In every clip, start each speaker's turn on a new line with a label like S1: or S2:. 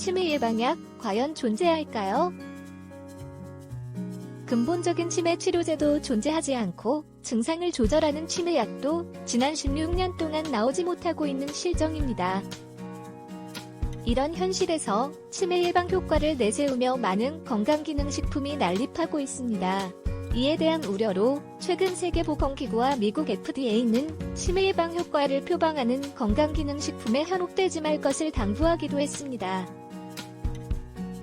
S1: 치매 예방약 과연 존재할까요? 근본적인 치매 치료제도 존재하지 않고 증상을 조절하는 치매약도 지난 16년 동안 나오지 못하고 있는 실정입니다. 이런 현실에서 치매 예방 효과를 내세우며 많은 건강기능식품이 난립하고 있습니다. 이에 대한 우려로 최근 세계보건기구와 미국 FDA는 치매 예방 효과를 표방하는 건강기능식품에 현혹되지 말 것을 당부하기도 했습니다.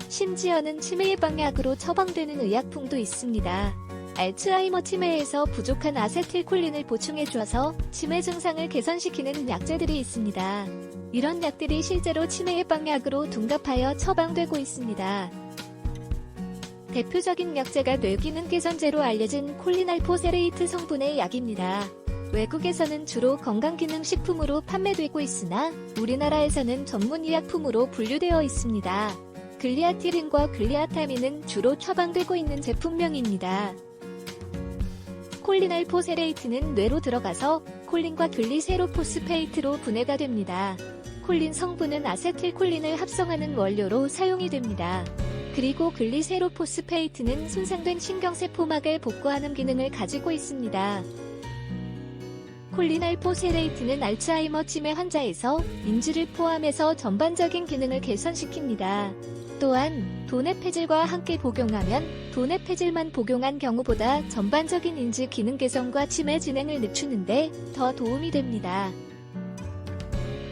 S1: 심지어는 치매 예방약으로 처방되는 의약품도 있습니다. 알츠하이머 치매에서 부족한 아세틸콜린을 보충해줘서 치매 증상을 개선시키는 약제들이 있습니다. 이런 약들이 실제로 치매 예방약으로 둔갑하여 처방되고 있습니다. 대표적인 약제가 뇌기능 개선제로 알려진 콜리날포세레이트 성분의 약입니다. 외국에서는 주로 건강기능식품으로 판매되고 있으나 우리나라에서는 전문의약품으로 분류되어 있습니다. 글리아티린과 글리아타민은 주로 처방되고 있는 제품명입니다. 콜리날포세레이트는 뇌로 들어가서 콜린과 글리세로포스페이트로 분해가 됩니다. 콜린 성분은 아세틸콜린을 합성하는 원료로 사용이 됩니다. 그리고 글리세로포스페이트는 손상된 신경세포막을 복구하는 기능을 가지고 있습니다. 콜리날포세레이트는 알츠하이머 치매 환자에서 인지를 포함해서 전반적인 기능을 개선시킵니다. 또한 도네페질과 함께 복용하면 도네페질만 복용한 경우보다 전반적인 인지 기능 개선과 치매 진행을 늦추는데 더 도움이 됩니다.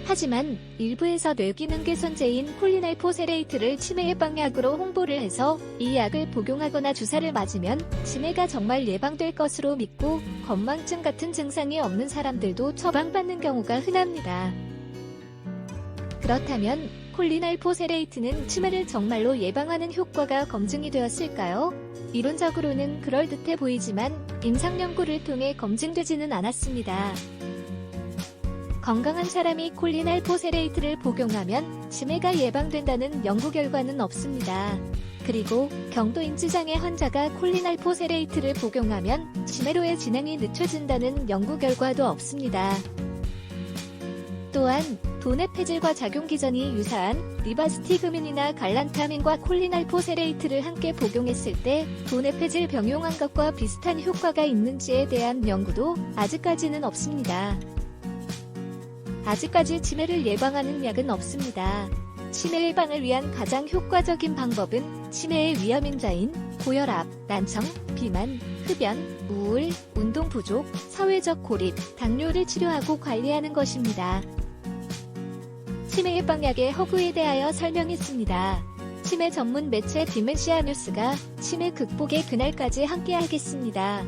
S1: 하지만 일부에서 뇌기능 개선제인 콜리날포세레이트를 치매 예방약으로 홍보를 해서 이 약을 복용하거나 주사를 맞으면 치매가 정말 예방될 것으로 믿고 건망증 같은 증상이 없는 사람들도 처방받는 경우가 흔합니다. 그렇다면 콜리날포세레이트는 치매를 정말로 예방하는 효과가 검증이 되었을까요? 이론적으로는 그럴듯해 보이지만 임상 연구를 통해 검증되지는 않았습니다. 건강한 사람이 콜리날포세레이트를 복용하면 치매가 예방된다는 연구 결과는 없습니다. 그리고 경도인지장애 환자가 콜리날포세레이트를 복용하면 치매로의 진행이 늦춰진다는 연구 결과도 없습니다. 또한 도네페질과 작용 기전이 유사한 리바스티그민이나 갈란타민과 콜리날포세레이트를 함께 복용했을 때 도네페질 병용한 것과 비슷한 효과가 있는지에 대한 연구도 아직까지는 없습니다. 아직까지 치매를 예방하는 약은 없습니다. 치매 예방을 위한 가장 효과적인 방법은 치매의 위험인자인 고혈압, 난청, 비만, 흡연, 우울, 운동 부족, 사회적 고립, 당뇨를 치료하고 관리하는 것입니다. 치매 예방약의 허구에 대하여 설명했습니다. 치매 전문 매체 디멘시아 뉴스가 치매 극복의 그날까지 함께하겠습니다.